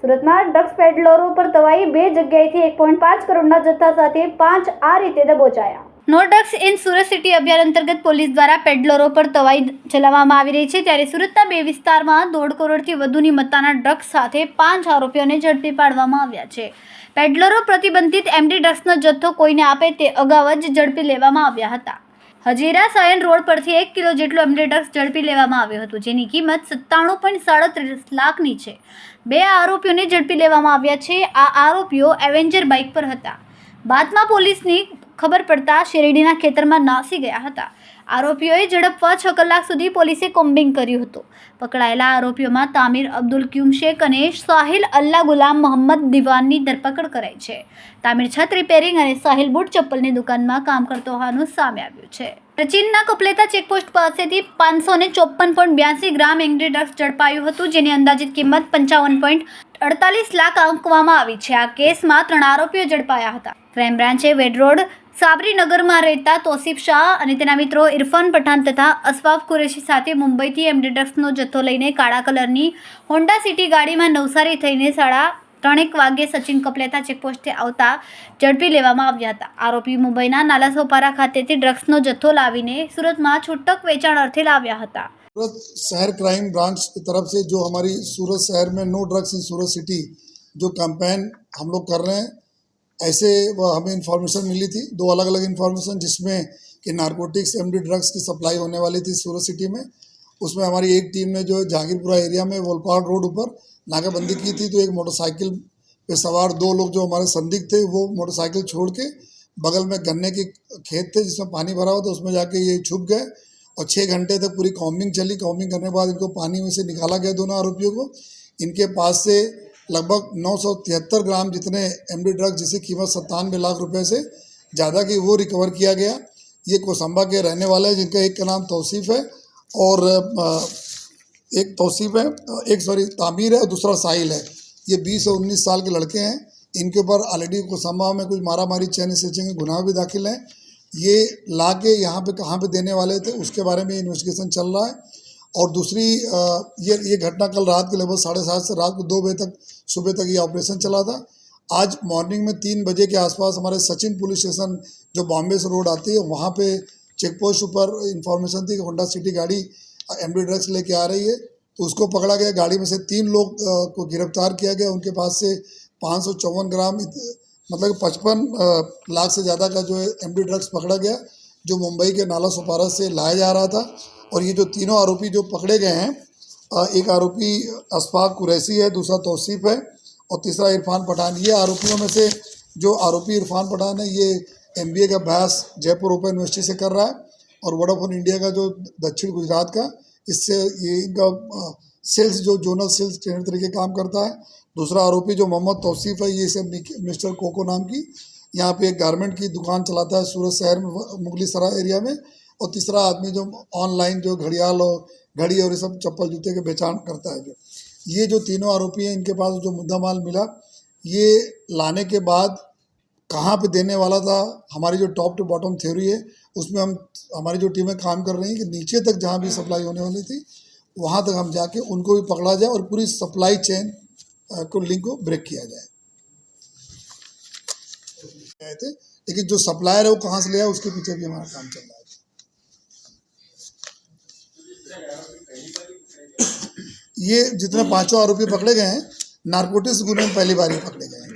સુરતમાં ડ્રગ્સ પેડલરો પર તવાઈ બે જગ્યાએથી એક પોઈન્ટ પાંચ કરોડના જથ્થા સાથે પાંચ આ રીતે દબોચાયા. No drugs in Surat city અભિયાન અંતર્ગત પોલીસ દ્વારા પેડલરો પર તવાઈ ચલાવવામાં આવી રહી છે. ત્યારે સુરતના બે વિસ્તારમાં દોઢ કરોડથી વધુની મત્તાના ડ્રગ્સ સાથે પાંચ આરોપીઓને ઝડપી પાડવામાં આવ્યા છે. પેડલરો પ્રતિબંધિત એમડી ડ્રગ્સનો જથ્થો કોઈને આપે તે અગાઉ જ ઝડપી લેવામાં આવ્યા હતા. હજીરા સાયન રોડ પરથી એક કિલો જેટલું ડ્રગ્સ ઝડપી લેવામાં આવ્યું હતું, જેની કિંમત સત્તાણું પોઈન્ટ સાડત્રીસ લાખની છે. બે આરોપીઓને ઝડપી લેવામાં આવ્યા છે. આ આરોપીઓ એવેન્જર બાઇક પર હતા. બાદમાં પોલીસની ખબર પડતા શેરડીના ખેતરમાં નાસી ગયા હતા. આરોપીઓએ ઝડપવા છ કલાક સુધી પોલીસે કોમ્બિંગ કર્યું હતું. પકડાયેલા આરોપીઓમાં તામીર અબ્દુલ ક્યુમ શેખ અને સાહિલ અલ્લા ગુલામ મોહમ્મદ દિવાનની ધરપકડ કરાઈ છે. તામીર છત રિપેરિંગ અને સાહિલ બૂટ ચપ્પલની દુકાનમાં કામ કરતો હોવાનું સામે આવ્યું છે. ચીનના કપલેતા ચેકપોસ્ટ પાસેથી પાંચસો ને ચોપન પોઈન્ટ બ્યાસી ગ્રામ એંગ્રી ડ્રગ્સ ઝડપાયું હતું, જેની અંદાજિત કિંમત પંચાવન પોઈન્ટ અડતાલીસ લાખ આંકવામાં આવી છે. આ કેસમાં ત્રણ આરોપીઓ ઝડપાયા હતા. ક્રાઇમ બ્રાન્ચે વેડ રોડ સાબરીનગરમાં રહેતા તોસીફ શાહ અને તેના મિત્રો ઇરફાન પઠાણ તથા અસવાફ કુરેશી સાથે મુંબઈથી એમડી ડ્રગ્સનો જથ્થો લઈને કાળા કલરની હોન્ડા સિટી ગાડીમાં નવસારી થઈને સાડા ત્રણેક વાગ્યે સચિન કપલેતા ચેકપોસ્ટે આવતા ઝડપી લેવામાં આવ્યા હતા આરોપી મુંબઈના નાલા સોપારા ખાતેથી ડ્રગ્સનો જથ્થો લાવીને સુરતમાં છૂટક વેચાણ અર્થે લાવ્યા હતા सूरत शहर क्राइम ब्रांच की तरफ से जो हमारी सूरत शहर में no drugs in Surat city जो कैंपेन हम लोग कर रहे हैं ऐसे वह हमें इन्फॉर्मेशन मिली थी, दो अलग अलग इन्फॉर्मेशन जिसमें कि नारकोटिक्स एमडी ड्रग्स की सप्लाई होने वाली थी सूरत सिटी में। उसमें हमारी एक टीम ने जो जहांगीरपुरा एरिया में वोलपहाड़ रोड ऊपर नाकाबंदी की थी तो एक मोटरसाइकिल पे सवार दो लोग जो हमारे संदिग्ध थे, वो मोटरसाइकिल छोड़ के बगल में गन्ने के खेत थे, जिसमें पानी भरा हुआ था, उसमें जाके ये छुप गए और छः घंटे तक पूरी कॉम्बिंग चली। कॉम्बिंग करने के बाद इनको पानी में से निकाला गया दोनों आरोपियों को। इनके पास से लगभग नौ सौ तिहत्तर ग्राम जितने एमडी ड्रग जिसकी कीमत सत्तानवे लाख रुपए से ज़्यादा की, वो रिकवर किया गया। ये कोसंबा के रहने वाले हैं, जिनका एक का नाम तौसीफ़ है और एक तौसीफ़ है एक सॉरी तामीर है और दूसरा साहिल है। ये बीस और उन्नीस साल के लड़के हैं। इनके ऊपर ऑलरेडी कोसंबा में कुछ मारा मारी चैन स्टिचिंग के गुनाह भी दाखिल हैं। ये ला के यहाँ पे, कहाँ पे देने वाले थे, उसके बारे में इन्वेस्टिगेशन चल रहा है। और दूसरी ये ये घटना कल रात के लगभग साढ़े सात से रात को दो बजे तक, सुबह तक ये ऑपरेशन चला था। आज मॉर्निंग में तीन बजे के आसपास हमारे सचिन पुलिस स्टेशन जो बॉम्बे से रोड आती है, वहाँ पे चेक पोस्ट ऊपर इंफॉर्मेशन थी कि होंडा सिटी गाड़ी एम ड्रग्स लेके आ रही है। तो उसको पकड़ा गया, गाड़ी में से तीन लोग को गिरफ़्तार किया गया। उनके पास से पाँच सौ चौवन ग्राम मतलब पचपन लाख से ज़्यादा का जो है एमडी ड्रग्स पकड़ा गया, जो मुंबई के नाला सुपारा से लाया जा रहा था। और ये जो तीनों आरोपी जो पकड़े गए हैं एक आरोपी अशफाक कुरैसी है, दूसरा तोसीफ है और तीसरा इरफान पठान। ये आरोपियों में से जो आरोपी इरफान पठान है, ये एमबीए का अभ्यास जयपुर ओपन यूनिवर्सिटी से कर रहा है और वोडाफोन इंडिया का जो दक्षिण गुजरात का, इससे ये इनका सेल्स जो जोनल सेल्स ट्रेनर तरीके काम करता है। दूसरा आरोपी जो मोहम्मद तौसीफ है, ये सब मिस्टर कोको नाम की, यहाँ पे एक गारमेंट की दुकान चलाता है सूरत शहर में मुगली सराय एरिया में। और तीसरा आदमी जो ऑनलाइन जो घड़ियाल और घड़ी और ये सब चप्पल जूते के बेचान करता है जो। ये जो तीनों आरोपी हैं, इनके पास जो मुद्दा माल मिला, ये लाने के बाद कहाँ पे देने वाला था, हमारी जो टॉप टू बॉटम थ्योरी है, उसमें हम, हमारी जो टीमें काम कर रही हैं कि नीचे तक जहाँ भी सप्लाई होने वाली थी, वहाँ तक हम जाके उनको भी पकड़ा जाए और पूरी सप्लाई चेन को लिंक को ब्रेक किया जाए। थे लेकिन जो सप्लायर है वो कहाँ से लिया उसके पीछे भी हमारा काम चल रहा है। ये जितने पांचों आरोपी पकड़े गए हैं नारकोटिक्स गुने में पहली बार ही पकड़े गए हैं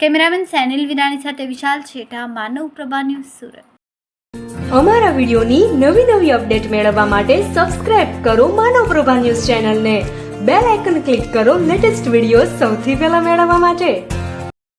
કેમેરામેન સેનિલ વિરાણી સાથે વિશાલ છેઠા માનવ પ્રભા ન્યૂઝ સુરત અમારા વિડિયોની નવી નવી અપડેટ મેળવવા માટે સબસ્ક્રાઇબ કરો માનવ પ્રભા ન્યૂઝ ચેનલને બેલ આઇકન ક્લિક કરો લેટેસ્ટ વિડીયો સૌથી પહેલા મેળવવા માટે